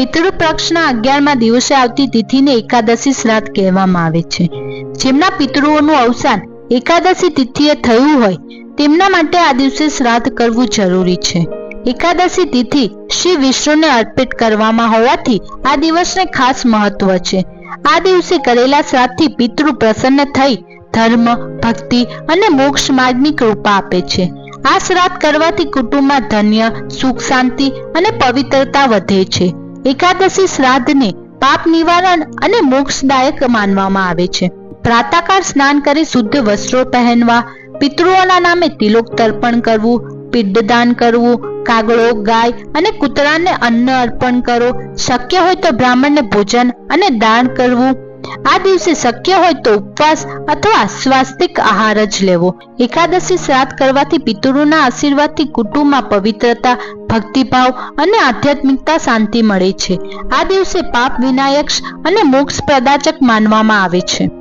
પિતૃ પક્ષના અગિયારમા દિવસે આવતી તિથિને એકાદશી શ્રાદ્ધ કહેવામાં આવે છે. જેમના પિતૃઓનું અવસાન એકાદશી તિથિએ થયું હોય, તેમના માટે આ દિવસે શ્રાદ્ધ કરવું જરૂરી છે. એકાદશી તિથિ શ્રી વિષ્ણુને અર્પિત કરવામાં હોવાથી આ દિવસને ખાસ મહત્વ છે. આ દિવસે કરેલા શ્રાદ્ધથી પિતૃ પ્રસન્ન થઈ, ધર્મ, ભક્તિ અને મોક્ષ માર્ગની કૃપા આપે છે. આ શ્રાદ્ધ કરવાથી કુટુંબમાં ધન્ય, સુખ શાંતિ અને પવિત્રતા વધે છે. એકાદશી શ્રાદ્ધને પાપ નિવારણ અને મોક્ષદાયક માનવામાં આવે છે. પ્રાતાકાળ સ્નાન કરી શુદ્ધ વસ્ત્રો પહેરવા, પિતૃઓના નામે તિલોક તર્પણ કરવું, પિંડદાન કરવું કાગડો ગાય અને કૂતરાને અન્ન અર્પણ કરો. શક્ય હોય તો બ્રાહ્મણને ભોજન અને દાન કરવું. આ દિવસે શક્ય હોય તો ઉપવાસ અથવા સ્વાસ્તિક આહાર જ લેવો. એકાદશી શ્રાદ્ધ કરવાથી પિતૃના આશીર્વાદથી કુટુંબમાં પવિત્રતા, ભક્તિભાવ અને આધ્યાત્મિકતા શાંતિ મળે છે. આ દિવસે પાપ વિનાયક અને મોક્ષ પ્રદાચક માનવામાં આવે છે.